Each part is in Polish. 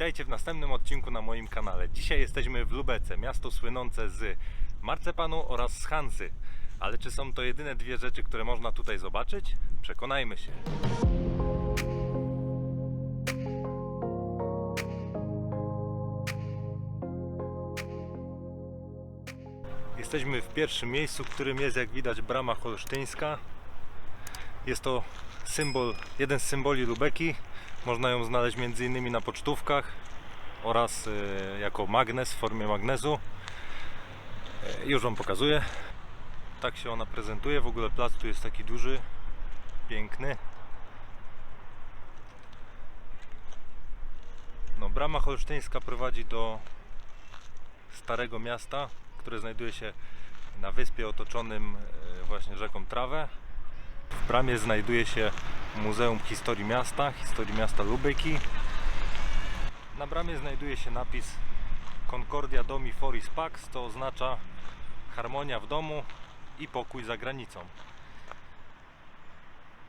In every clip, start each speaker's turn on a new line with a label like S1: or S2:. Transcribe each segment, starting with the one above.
S1: Witajcie w następnym odcinku na moim kanale. Dzisiaj jesteśmy w Lubece, miasto słynące z marcepanu oraz z Hansy. Ale czy są to jedyne dwie rzeczy, które można tutaj zobaczyć? Przekonajmy się. Jesteśmy w pierwszym miejscu, którym jest jak widać brama holsztyńska. Jest to symbol, jeden z symboli Lubeki. Można ją znaleźć m.in. na pocztówkach oraz e, jako magnes w formie magnezu. E, Już Wam pokazuję. Tak się ona prezentuje. W ogóle plac tu jest taki duży, piękny. No, brama holsztyńska prowadzi do Starego Miasta, które znajduje się na wyspie otoczonym e, właśnie rzeką Trawę. W bramie znajduje się Muzeum Historii Miasta, Historii Miasta Lubeki. Na bramie znajduje się napis Concordia Domi Foris Pax, co oznacza harmonia w domu i pokój za granicą.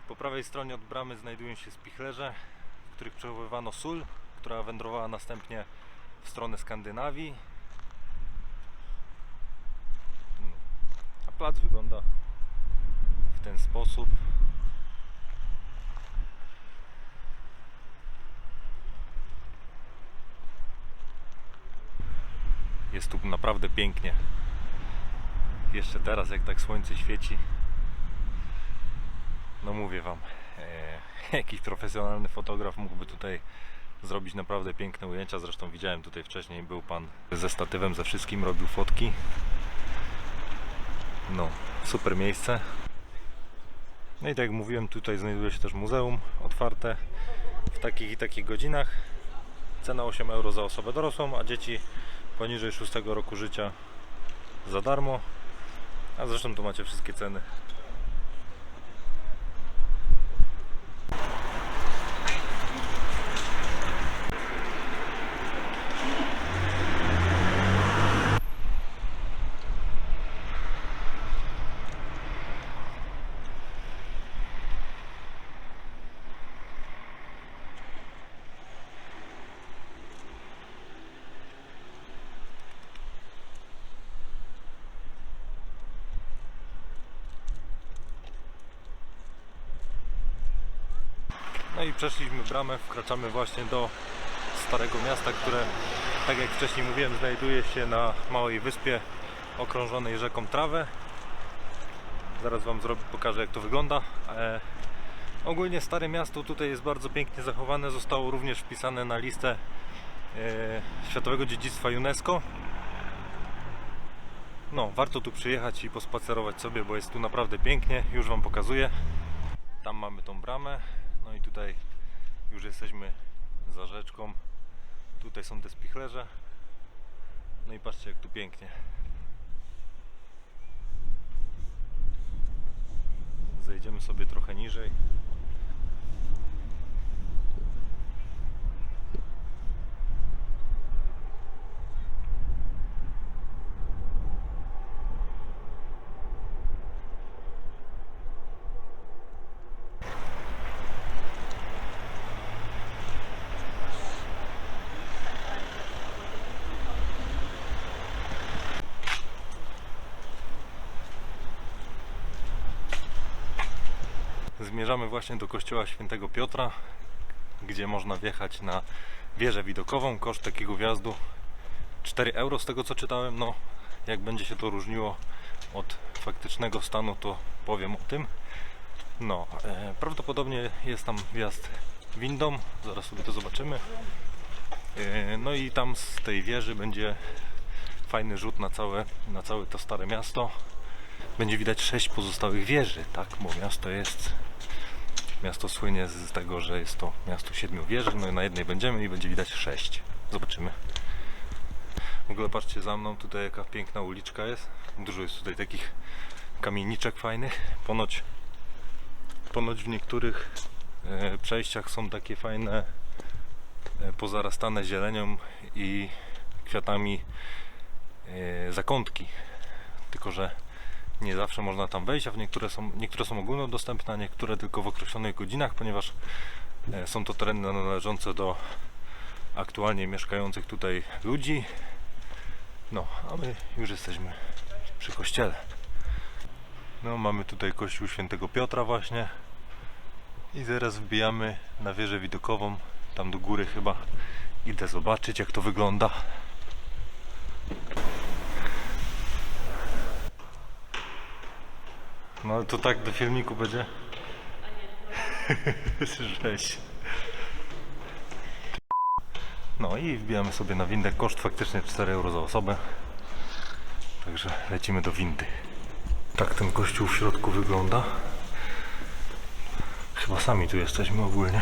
S1: Po prawej stronie od bramy znajdują się spichlerze, w których przechowywano sól, która wędrowała następnie w stronę Skandynawii. Hmm. A plac wygląda w ten sposób. Jest tu naprawdę pięknie. Jeszcze teraz, jak tak słońce świeci, no mówię Wam, e, jakiś profesjonalny fotograf mógłby tutaj zrobić naprawdę piękne ujęcia. Zresztą widziałem tutaj wcześniej, był Pan ze statywem, ze wszystkim, robił fotki. No, super miejsce. No i tak jak mówiłem, tutaj znajduje się też muzeum otwarte w takich i takich godzinach. Cena 8 euro za osobę dorosłą, a dzieci poniżej 6 roku życia za darmo. A zresztą tu macie wszystkie ceny. No i przeszliśmy bramę, wkraczamy właśnie do Starego Miasta, które, tak jak wcześniej mówiłem, znajduje się na małej wyspie okrążonej rzeką Trawę. Zaraz Wam zrobię, pokażę jak to wygląda. E, ogólnie Stare Miasto tutaj jest bardzo pięknie zachowane, zostało również wpisane na listę e, Światowego Dziedzictwa UNESCO. No, warto tu przyjechać i pospacerować sobie, bo jest tu naprawdę pięknie. Już Wam pokazuję. Tam mamy tą bramę. No i tutaj już jesteśmy za rzeczką. Tutaj są te spichlerze. No i patrzcie jak tu pięknie. Zejdziemy sobie trochę niżej. Zmierzamy właśnie do kościoła świętego Piotra, gdzie można wjechać na wieżę widokową. Koszt takiego wjazdu 4 euro z tego co czytałem. No, jak będzie się to różniło od faktycznego stanu, to powiem o tym. No, e, prawdopodobnie jest tam wjazd windą, zaraz sobie to zobaczymy. E, no i tam z tej wieży będzie fajny rzut na całe, na całe to stare miasto. Będzie widać sześć pozostałych wieży, tak, bo miasto jest Miasto słynie z tego, że jest to miasto siedmiu wieży, no i na jednej będziemy i będzie widać sześć. Zobaczymy. W ogóle patrzcie za mną, tutaj jaka piękna uliczka jest. Dużo jest tutaj takich kamieniczek fajnych. Ponoć, ponoć w niektórych e, przejściach są takie fajne e, pozarastane zielenią i kwiatami e, zakątki. Tylko, że nie zawsze można tam wejść, a niektóre są, niektóre są ogólnodostępne, a niektóre tylko w określonych godzinach, ponieważ e, są to tereny należące do aktualnie mieszkających tutaj ludzi. No, a my już jesteśmy przy kościele. No, mamy tutaj kościół świętego Piotra właśnie. I zaraz wbijamy na wieżę widokową, tam do góry chyba. Idę zobaczyć jak to wygląda. No to tak do filmiku będzie? Rzeź. No i wbijamy sobie na windę. Koszt faktycznie 4 euro za osobę. Także lecimy do windy. Tak ten kościół w środku wygląda. Chyba sami tu jesteśmy ogólnie.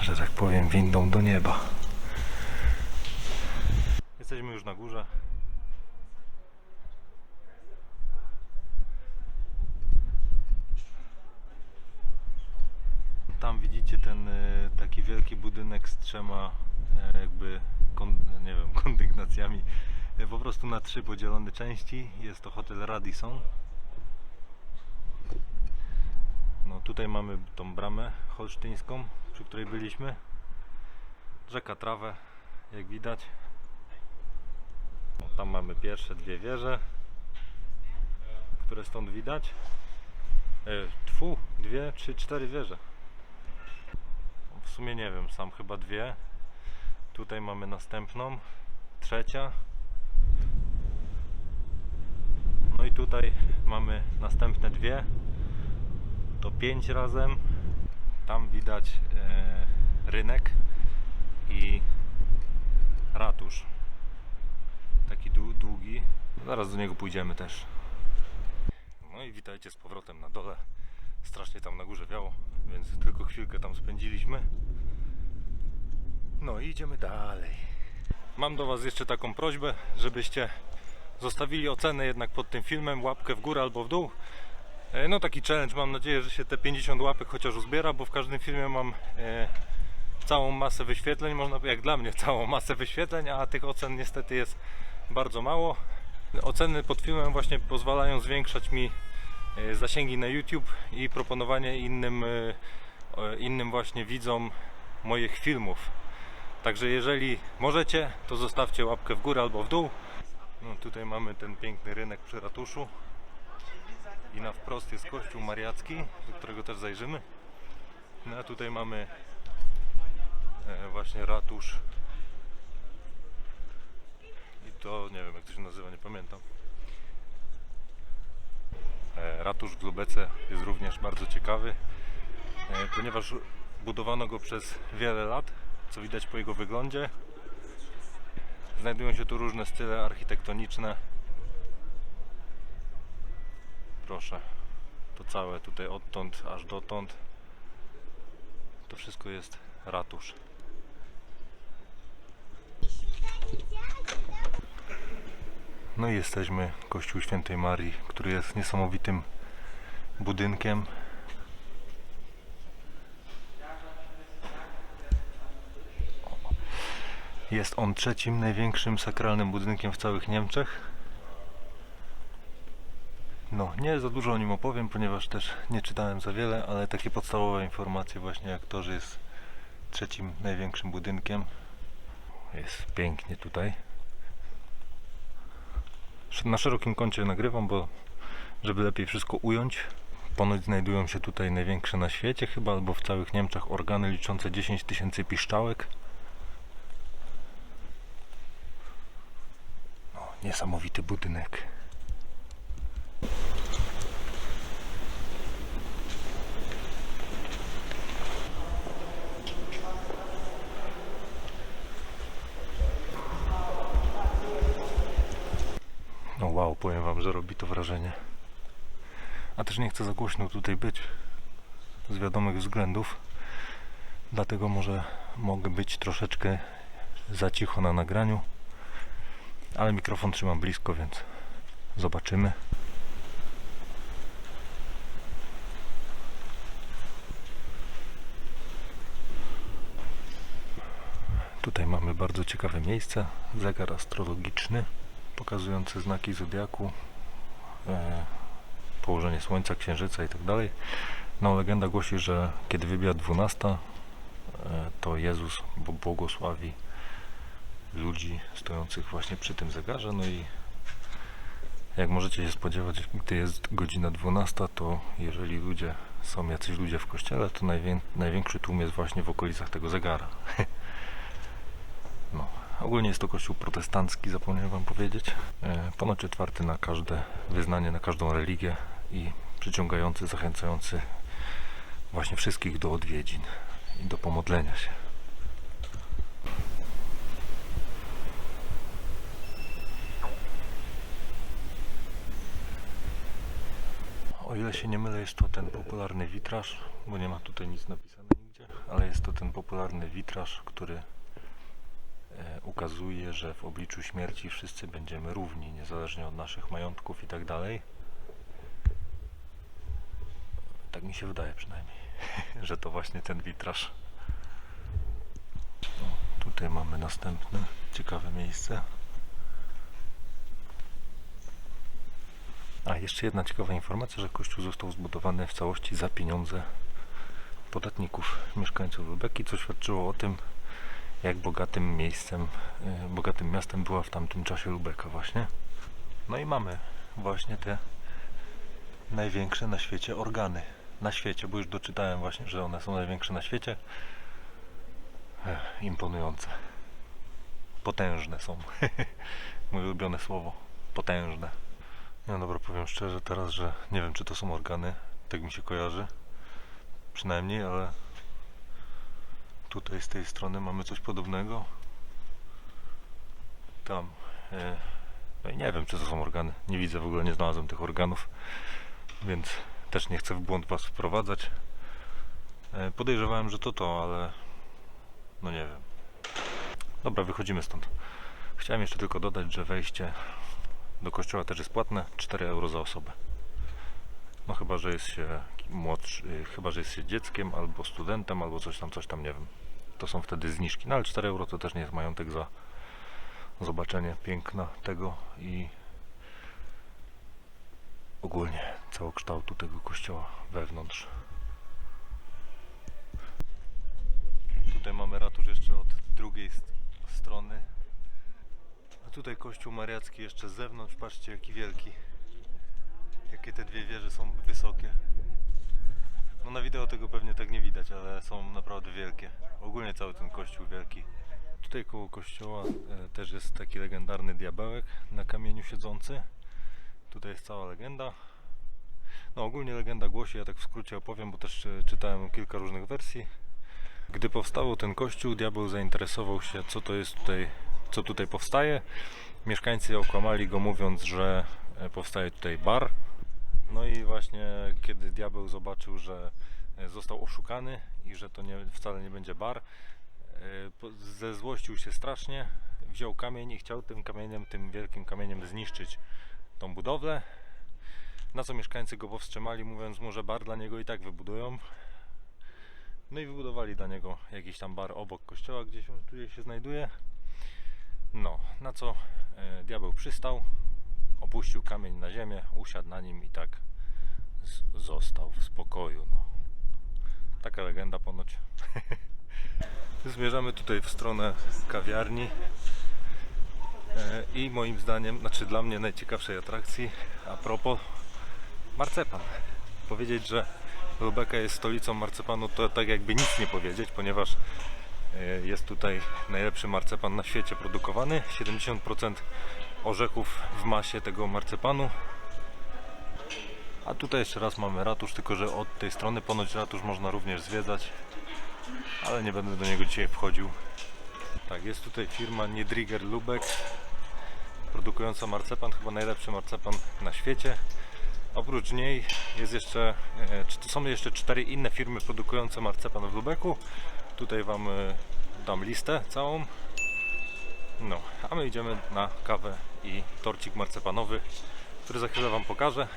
S1: Że tak powiem, windą do nieba. Jesteśmy już na górze. Tam widzicie ten e, taki wielki budynek z trzema e, jakby nie wiem, kondygnacjami. E, Po prostu na trzy podzielone części. Jest to hotel Radisson. No tutaj mamy tą bramę holsztyńską, przy której byliśmy. Rzeka Trawę, jak widać. No, tam mamy pierwsze dwie wieże, które stąd widać. E, tfu, dwie, trzy, cztery wieże. Sumie nie wiem, sam chyba dwie. Tutaj mamy następną, trzecia. No i tutaj mamy następne dwie. To pięć razem. Tam widać e, rynek i ratusz. Taki dłu- długi. Zaraz do niego pójdziemy też. No i witajcie z powrotem na dole. Strasznie tam na górze wiało, więc tylko chwilkę tam spędziliśmy. No i idziemy dalej. Mam do Was jeszcze taką prośbę, żebyście zostawili ocenę jednak pod tym filmem, łapkę w górę albo w dół. E, No taki challenge, mam nadzieję, że się te 50 łapek chociaż uzbiera, bo w każdym filmie mam e, całą masę wyświetleń, można jak dla mnie całą masę wyświetleń, a tych ocen niestety jest bardzo mało. Oceny pod filmem właśnie pozwalają zwiększać mi zasięgi na YouTube i proponowanie innym, e, e, innym właśnie widzom moich filmów. Także jeżeli możecie, to zostawcie łapkę w górę albo w dół. No, tutaj mamy ten piękny rynek przy ratuszu. I na wprost jest kościół mariacki, do którego też zajrzymy. No a tutaj mamy e, właśnie ratusz. I to nie wiem jak to się nazywa, nie pamiętam. E, Ratusz w Lubece jest również bardzo ciekawy, e, ponieważ budowano go przez wiele lat, co widać po jego wyglądzie. Znajdują się tu różne style architektoniczne. Proszę, to całe tutaj odtąd aż dotąd. To wszystko jest ratusz. No i jesteśmy Kościół Świętej Marii, który jest niesamowitym budynkiem. Jest on trzecim największym sakralnym budynkiem w całych Niemczech. No, nie za dużo o nim opowiem, ponieważ też nie czytałem za wiele, ale takie podstawowe informacje właśnie jak to, że jest trzecim największym budynkiem. Jest pięknie tutaj. Na szerokim kącie nagrywam, bo żeby lepiej wszystko ująć. Ponoć znajdują się tutaj największe na świecie chyba, albo w całych Niemczech organy liczące 10 tysięcy piszczałek. Niesamowity budynek. Wow, powiem wam, że robi to wrażenie. A też nie chcę za głośno tutaj być z wiadomych względów. Dlatego może mogę być troszeczkę za cicho na nagraniu. Ale mikrofon trzymam blisko, więc zobaczymy. Tutaj mamy bardzo ciekawe miejsce. Zegar astrologiczny pokazujący znaki zodiaku, e, położenie słońca, księżyca i tak. No legenda głosi, że kiedy wybija 12, e, to Jezus błogosławi ludzi stojących właśnie przy tym zegarze. No i jak możecie się spodziewać, gdy jest godzina 12, to jeżeli ludzie są jacyś ludzie w kościele, to najwię największy tłum jest właśnie w okolicach tego zegara. No, ogólnie jest to kościół protestancki, zapomniałem wam powiedzieć. E, Ponoć otwarty na każde wyznanie, na każdą religię i przyciągający, zachęcający właśnie wszystkich do odwiedzin i do pomodlenia się. O ile się nie mylę, jest to ten popularny witraż, bo nie ma tutaj nic napisane nigdzie, ale jest to ten popularny witraż, który ukazuje, że w obliczu śmierci wszyscy będziemy równi, niezależnie od naszych majątków i tak dalej. Tak mi się wydaje przynajmniej, że to właśnie ten witraż. O, tutaj mamy następne ciekawe miejsce. A jeszcze jedna ciekawa informacja, że kościół został zbudowany w całości za pieniądze podatników, mieszkańców Lubeki, co świadczyło o tym, jak bogatym miejscem, y, bogatym miastem była w tamtym czasie Lubeka właśnie. No i mamy właśnie te największe na świecie organy. Na świecie, bo już doczytałem właśnie, że one są największe na świecie. Ech, imponujące. Potężne są. Moje ulubione słowo. Potężne. No dobra, powiem szczerze teraz, że nie wiem czy to są organy, tak mi się kojarzy. Przynajmniej, ale tutaj z tej strony mamy coś podobnego. Tam. E, no i nie wiem czy to są organy. Nie widzę w ogóle, nie znalazłem tych organów, więc też nie chcę w błąd was wprowadzać. E, podejrzewałem, że to to, ale no nie wiem. Dobra, wychodzimy stąd. Chciałem jeszcze tylko dodać, że wejście do kościoła też jest płatne 4 euro za osobę. No chyba, że jest się młodszy, y, chyba, że jest się dzieckiem albo studentem, albo coś tam, coś tam, nie wiem. To są wtedy zniżki. No ale 4 euro to też nie jest majątek za zobaczenie piękna tego i ogólnie całokształtu tego kościoła wewnątrz. Tutaj mamy ratusz jeszcze od drugiej st- strony. A tutaj kościół mariacki jeszcze z zewnątrz. Patrzcie jaki wielki. Jakie te dwie wieże są wysokie. No na wideo tego pewnie tak nie widać, ale są naprawdę wielkie. Ogólnie cały ten kościół wielki. Tutaj koło kościoła e, też jest taki legendarny diabełek na kamieniu siedzący. Tutaj jest cała legenda. No ogólnie legenda głosi, ja tak w skrócie opowiem, bo też e, czytałem kilka różnych wersji. Gdy powstał ten kościół, diabeł zainteresował się, co to jest tutaj, co tutaj powstaje. Mieszkańcy okłamali go mówiąc, że e, powstaje tutaj bar. No i właśnie kiedy diabeł zobaczył, że e, został oszukany i że to nie, wcale nie będzie bar, e, zezłościł się strasznie, wziął kamień i chciał tym kamieniem, tym wielkim kamieniem zniszczyć tą budowlę. Na co mieszkańcy go powstrzymali, mówiąc mu, że bar dla niego i tak wybudują. No i wybudowali dla niego jakiś tam bar obok kościoła, gdzie się, się znajduje. No, na co e, diabeł przystał, opuścił kamień na ziemię, usiadł na nim i tak został w spokoju. No. Taka legenda ponoć. Zmierzamy tutaj w stronę kawiarni. E, I moim zdaniem, znaczy dla mnie najciekawszej atrakcji, a propos marcepan. Powiedzieć, że Lubeka jest stolicą marcepanu, to tak jakby nic nie powiedzieć, ponieważ e, jest tutaj najlepszy marcepan na świecie produkowany. 70% orzechów w masie tego marcepanu. A tutaj jeszcze raz mamy ratusz, tylko że od tej strony ponoć ratusz można również zwiedzać, ale nie będę do niego dzisiaj wchodził. Tak, jest tutaj firma Niedriger Lubek, produkująca marcepan, chyba najlepszy marcepan na świecie. Oprócz niej jest jeszcze, e, są jeszcze cztery inne firmy produkujące marcepan w Lubeku. Tutaj Wam e, dam listę całą. No, a my idziemy na kawę i torcik marcepanowy, który za chwilę Wam pokażę.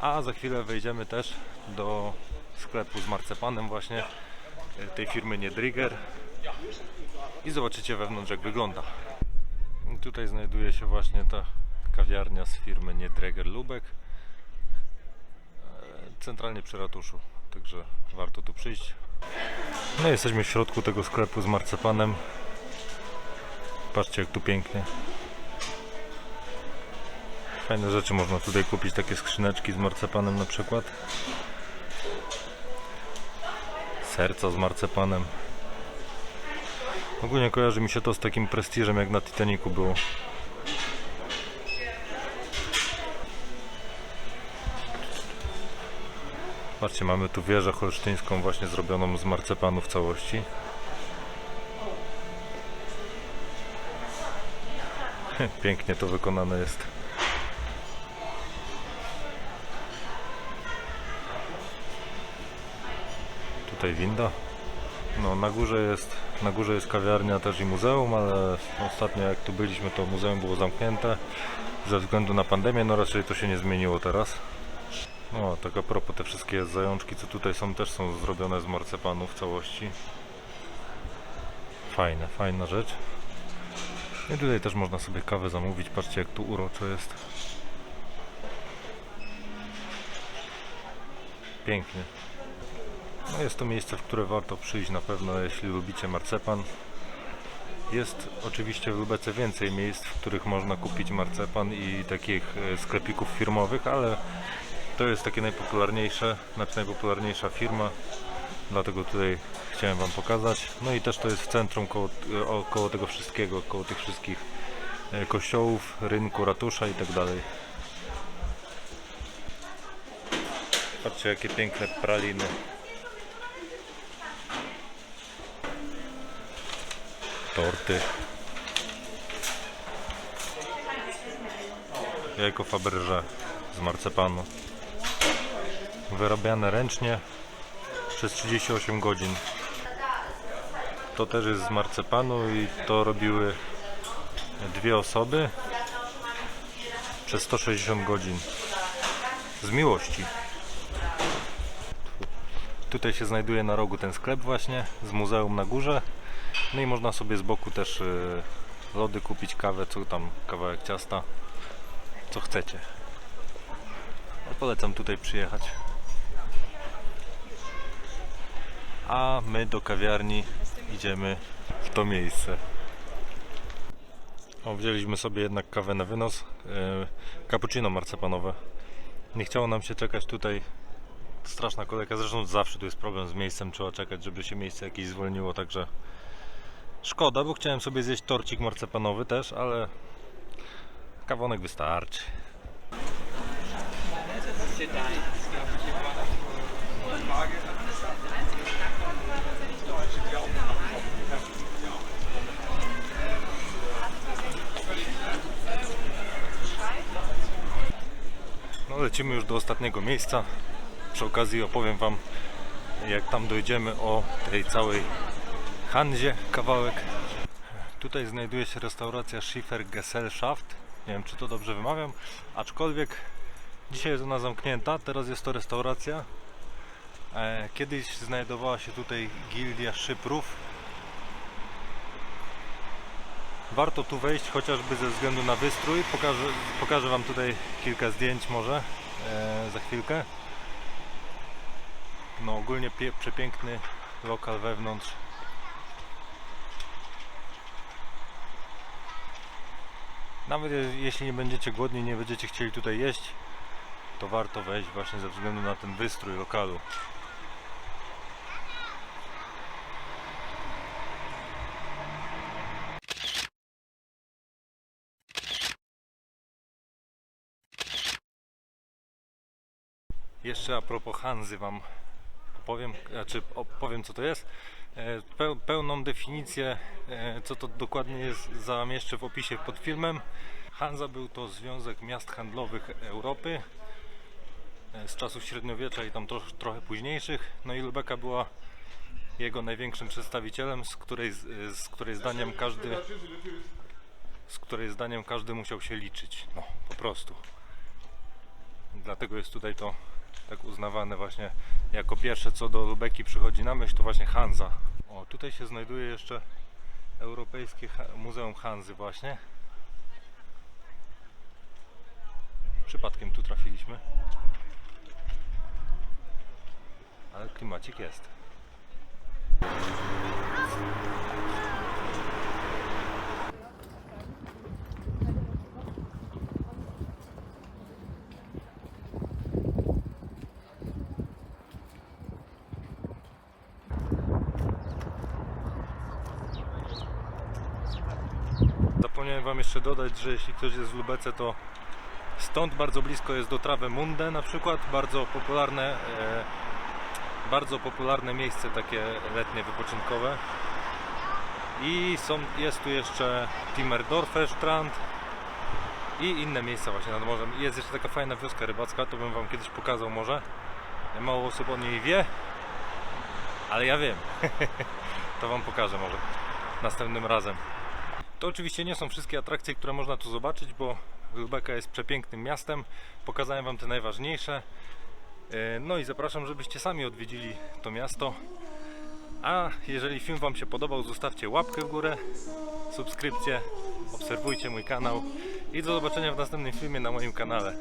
S1: A za chwilę wejdziemy też do sklepu z marcepanem właśnie e, tej firmy Niedriger i zobaczycie wewnątrz jak wygląda. I tutaj znajduje się właśnie ta kawiarnia z firmy Niedreger Lubek e, centralnie przy ratuszu, także warto tu przyjść, No jesteśmy w środku tego sklepu z marcepanem. Patrzcie jak tu pięknie. Fajne rzeczy można tutaj kupić, takie skrzyneczki z marcepanem na przykład. Serca z marcepanem. Ogólnie kojarzy mi się to z takim prestiżem jak na Titanicu było. Patrzcie, mamy tu wieżę holsztyńską właśnie zrobioną z marcepanu w całości. Pięknie to wykonane jest. Tutaj winda. No na górze jest na górze jest kawiarnia też i muzeum, ale ostatnio jak tu byliśmy to muzeum było zamknięte ze względu na pandemię, no raczej to się nie zmieniło teraz. No, tak a propos, te wszystkie zajączki, co tutaj są, też są zrobione z marcepanu w całości. Fajne, fajna rzecz. I tutaj też można sobie kawę zamówić. Patrzcie, jak tu uroczo jest. Pięknie. No jest to miejsce, w które warto przyjść na pewno, jeśli lubicie marcepan. Jest oczywiście w Lubece więcej miejsc, w których można kupić marcepan i takich e, sklepików firmowych, ale to jest takie najpopularniejsze, znaczy najpopularniejsza firma, dlatego tutaj chciałem Wam pokazać. No i też to jest w centrum koło, e, koło tego wszystkiego, koło tych wszystkich e, kościołów, rynku, ratusza i tak dalej. Patrzcie jakie piękne praliny. Torty. Jajko Faberże z marcepanu. Wyrabiane ręcznie przez 38 godzin. To też jest z marcepanu i to robiły dwie osoby przez 160 godzin. Z miłości. Tutaj się znajduje na rogu ten sklep właśnie z muzeum na górze. No i można sobie z boku też y, lody kupić, kawę, co tam, kawałek ciasta, co chcecie. No, polecam tutaj przyjechać. A my do kawiarni idziemy w to miejsce. O, wzięliśmy sobie jednak kawę na wynos. Yy, cappuccino marcepanowe. Nie chciało nam się czekać tutaj. Straszna kolejka. Zresztą zawsze tu jest problem z miejscem. Trzeba czekać, żeby się miejsce jakieś zwolniło. Także szkoda, bo chciałem sobie zjeść torcik marcepanowy też, ale kawonek wystarczy. No lecimy już do ostatniego miejsca. Przy okazji opowiem Wam, jak tam dojdziemy o tej całej Hanzie kawałek. Tutaj znajduje się restauracja Schiffer Gesellschaft. Nie wiem, czy to dobrze wymawiam, aczkolwiek dzisiaj jest ona zamknięta. Teraz jest to restauracja. E, Kiedyś znajdowała się tutaj gildia szyprów. Warto tu wejść chociażby ze względu na wystrój. Pokażę, pokażę Wam tutaj kilka zdjęć może e, za chwilkę. No ogólnie przepiękny lokal wewnątrz. Nawet je- jeśli nie będziecie głodni, nie będziecie chcieli tutaj jeść, to warto wejść właśnie ze względu na ten wystrój lokalu. Jeszcze a propos Hanzy Wam opowiem, znaczy opowiem co to jest. E, Peł, pełną definicję, e, co to dokładnie jest, zamieszczę w opisie pod filmem. Hanza był to Związek Miast Handlowych Europy e, z czasów średniowiecza i tam to, trochę późniejszych. No i Lubeka była jego największym przedstawicielem, z której, z której zdaniem każdy z której zdaniem każdy musiał się liczyć. No, po prostu. Dlatego jest tutaj to tak uznawane właśnie jako pierwsze co do Lubeki przychodzi na myśl to właśnie Hanza. O, tutaj się znajduje jeszcze Europejskie Muzeum Hanzy właśnie. Przypadkiem tu trafiliśmy. Ale klimacik jest. Jeszcze dodać, że jeśli ktoś jest w Lubece, to stąd bardzo blisko jest do Trawemünde na przykład, bardzo popularne, e, bardzo popularne miejsce takie letnie, wypoczynkowe. I są, jest tu jeszcze Timmerdorfer Strand i inne miejsca właśnie nad morzem. Jest jeszcze taka fajna wioska rybacka, to bym Wam kiedyś pokazał może. Mało osób o niej wie, ale ja wiem. to Wam pokażę może następnym razem. To oczywiście nie są wszystkie atrakcje, które można tu zobaczyć, bo Lubeka jest przepięknym miastem. Pokazałem Wam te najważniejsze. E, No i zapraszam, żebyście sami odwiedzili to miasto. A jeżeli film Wam się podobał, zostawcie łapkę w górę, subskrypcję, obserwujcie mój kanał i do zobaczenia w następnym filmie na moim kanale.